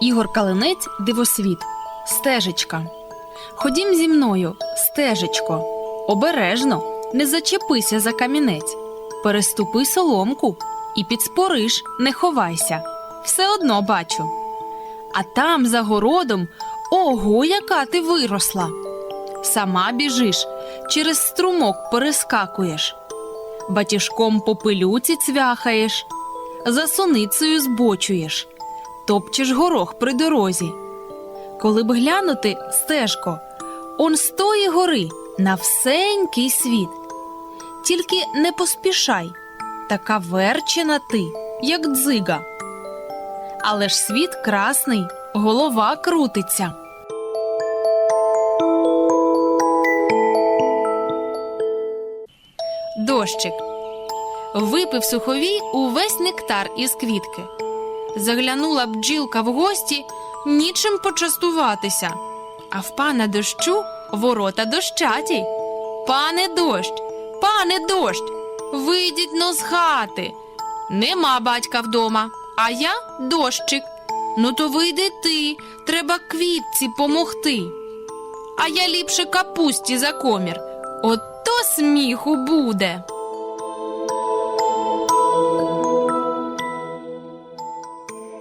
Ігор Калинець Дивосвіт. Стежечка. Ходім зі мною, стежечко. Обережно, не зачепися за камінець. Переступи соломку і підспориш, не ховайся. Все одно бачу. А там, за городом, ого, яка ти виросла. Сама біжиш, через струмок перескакуєш. Батіжком по пилюці цвяхаєш, за суницею збочуєш топчеш горох при дорозі. Коли б глянути, стежко, он з тої гори на всенький світ. Тільки не поспішай, така верчена ти, як дзига. Але ж світ красний, голова крутиться. Дощик випив суховій увесь нектар із квітки. Заглянула бджілка в гості, нічим почастуватися. А в пана дощу ворота дощаті. Пане дощ, пане дощ, вийдіть но з хати. Нема батька вдома, а я дощик. Ну то вийди ти, треба квітці помогти. А я ліпше капусті за комір. Ото сміху буде.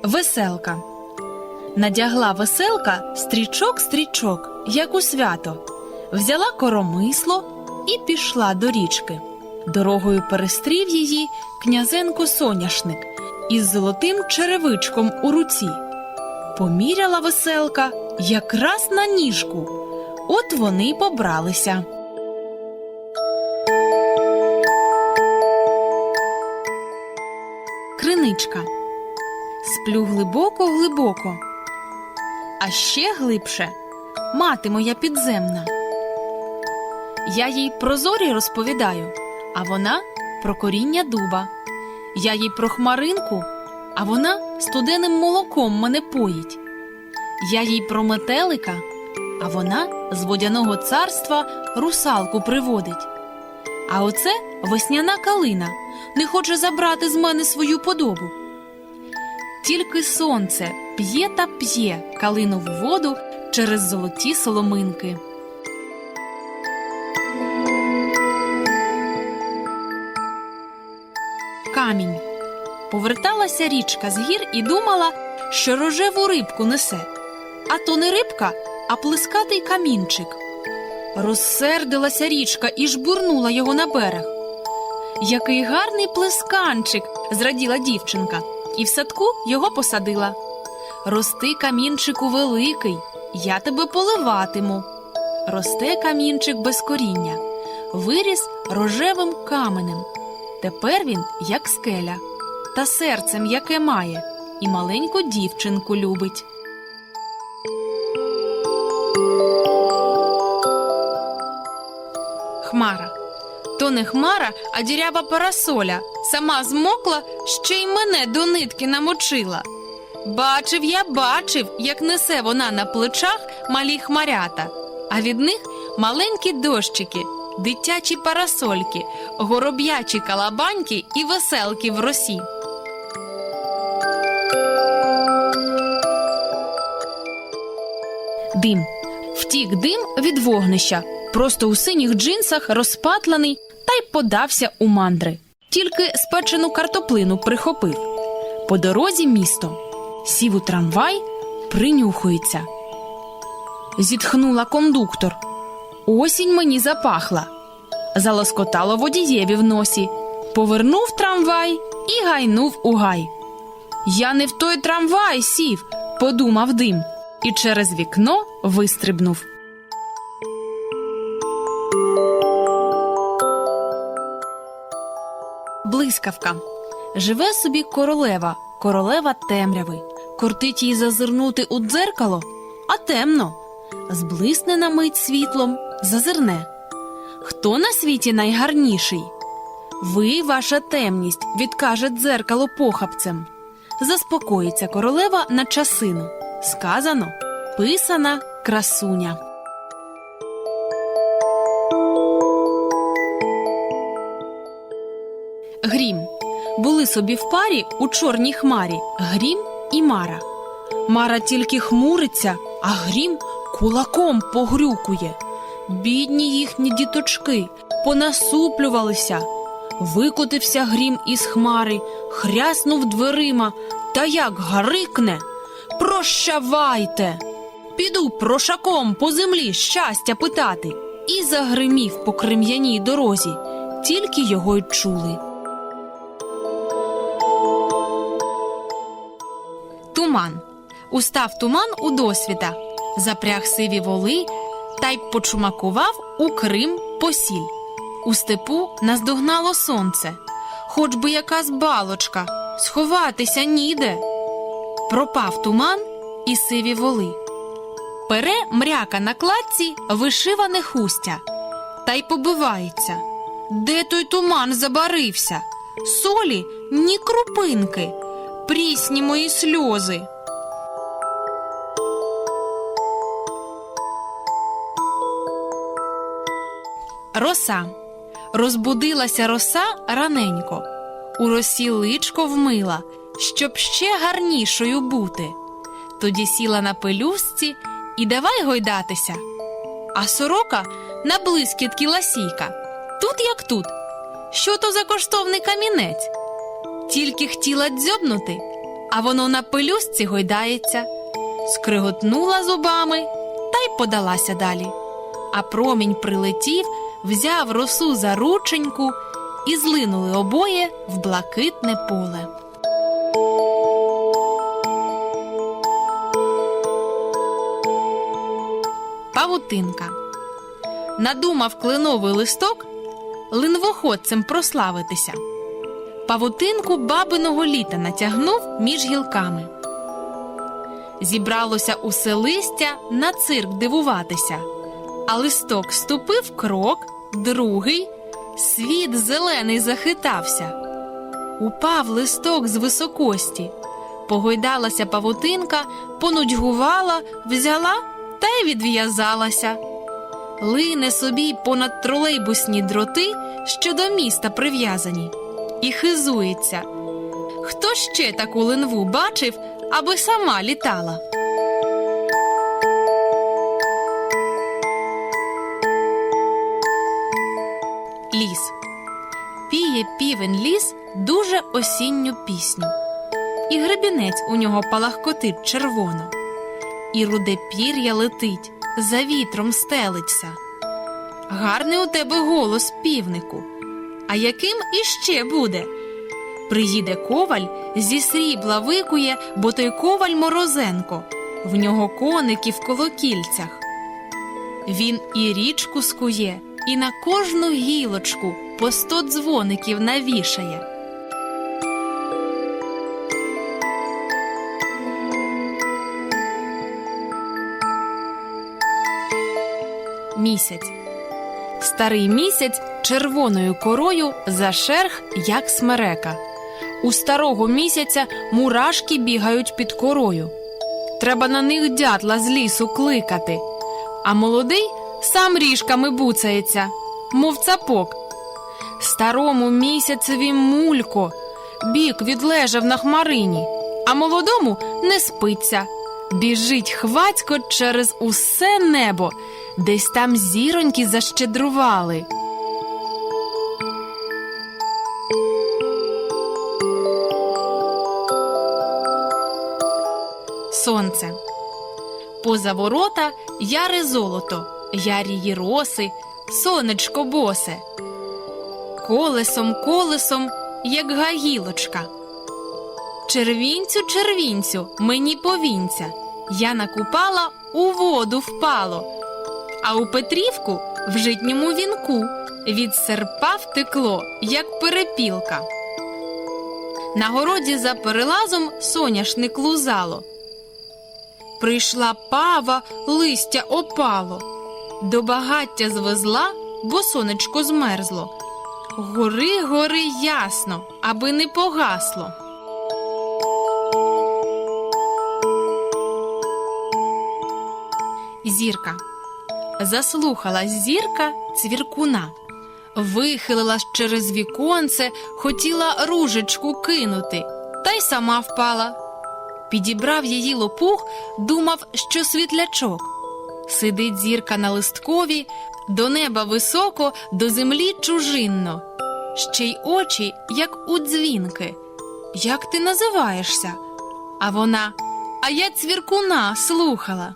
Веселка. Надягла веселка стрічок стрічок, як у свято. Взяла коромисло і пішла до річки. Дорогою перестрів її князенко соняшник із золотим черевичком у руці. Поміряла веселка якраз на ніжку. От вони й побралися. Криничка. Сплю глибоко, глибоко. А ще глибше мати моя підземна. Я їй про зорі розповідаю, а вона про коріння дуба. Я їй про хмаринку, а вона студеним молоком мене поїть. Я їй про метелика, а вона з водяного царства русалку приводить. А оце весняна калина не хоче забрати з мене свою подобу. Тільки сонце п'є та п'є калинову воду через золоті соломинки. Камінь. Поверталася річка з гір і думала, що рожеву рибку несе. А то не рибка, а плескатий камінчик. Розсердилася річка і жбурнула його на берег. Який гарний плесканчик, зраділа дівчинка, і в садку його посадила. Рости камінчику великий, я тебе поливатиму. Росте камінчик без коріння, виріс рожевим каменем. Тепер він як скеля, та серцем яке має, і маленьку дівчинку любить. Хмара. То не хмара, а дірява парасоля. Сама змокла, ще й мене до нитки намочила. Бачив я, бачив, як несе вона на плечах малі хмарята, а від них маленькі дощики, дитячі парасольки, гороб'ячі калабаньки і веселки в росі. Дим. Втік дим від вогнища, просто у синіх джинсах розпатланий та й подався у мандри. Тільки спечену картоплину прихопив. По дорозі місто. Сів у трамвай, принюхується. Зітхнула кондуктор. Осінь мені запахла. Залоскотало водієві в носі. Повернув трамвай і гайнув у гай. Я не в той трамвай сів, подумав дим, і через вікно вистрибнув. Блискавка. Живе собі королева, королева темряви. Кортить їй зазирнути у дзеркало, а темно. Зблисне на мить світлом, зазирне. Хто на світі найгарніший? Ви, ваша темність, відкаже дзеркало похапцем. Заспокоїться королева на часину. Сказано, писана красуня. Собі в парі у чорній хмарі Грім і Мара. Мара тільки хмуриться, а Грім кулаком погрюкує. Бідні їхні діточки понасуплювалися. Викотився грім із хмари, хряснув дверима та як гарикне. Прощавайте! Піду прошаком по землі щастя питати. І загримів по крем'яній дорозі, тільки його й чули. Туман. Устав туман у досвіта, запряг сиві воли та й почумакував у Крим посіль. У степу наздогнало сонце, хоч би якась балочка, сховатися ніде. Пропав туман і сиві воли. Пере мряка на кладці вишиване хустя, та й побивається. Де той туман забарився? Солі ні крупинки, прісні мої сльози. Роса. Розбудилася роса раненько. У росі личко вмила, щоб ще гарнішою бути. Тоді сіла на пелюстці і давай гойдатися. А сорока на блискітки ласійка. Тут як тут. Що то за коштовний камінець? Тільки хотіла дзьобнути, а воно на пелюстці гойдається, скриготнула зубами та й подалася далі. А промінь прилетів, взяв росу за рученьку і злинули обоє в блакитне поле. Павутинка. Надумав кленовий листок линвоходцем прославитися. Павутинку бабиного літа натягнув між гілками. Зібралося усе листя на цирк дивуватися. А листок ступив крок, другий, світ зелений захитався. Упав листок з високості. Погойдалася павутинка, понудьгувала, взяла та й відв'язалася. Лине собі понад тролейбусні дроти, що до міста прив'язані, і хизується. Хто ще таку линву бачив, аби сама літала? Ліс. Піє півень ліс дуже осінню пісню. І гребінець у нього палахкотить червоно, і руде пір'я летить, за вітром стелиться. Гарний у тебе голос, півнику. А яким іще буде? Приїде коваль, зі срібла викує, бо той коваль морозенко, в нього коники в колокільцях. Він і річку скує, і на кожну гілочку по сто дзвоників навішає. Місяць. Старий місяць червоною корою зашерх, як смерека. У старого місяця мурашки бігають під корою. Треба на них дятла з лісу кликати. А молодий сам ріжками буцається, мов цапок. Старому місяцеві мулько, бік відлежав на хмарині, а молодому не спиться. Біжить хвацько через усе небо, десь там зіроньки защедрували. Сонце. Поза ворота яре золото, ярії роси, сонечко босе. Колесом, колесом, як гагілочка. Червінцю, червінцю, мені повінця. Я накупала, у воду впало. А у Петрівку в житньому вінку від серпа втекло, як перепілка. На городі за перелазом соняшник лузало. Прийшла пава, листя опало. До багаття звезла, бо сонечко змерзло. Гори, гори ясно, аби не погасло. Зірка. Заслухалась зірка цвіркуна. Вихилилась через віконце, хотіла ружечку кинути, та й сама впала. Підібрав її лопух, думав, що світлячок. Сидить зірка на листкові, до неба високо, до землі чужинно. Ще й очі, як у дзвінки. Як ти називаєшся? А вона, а я цвіркуна слухала.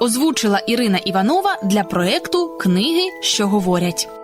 Озвучила Ірина Іванова для проекту Книги, що говорять.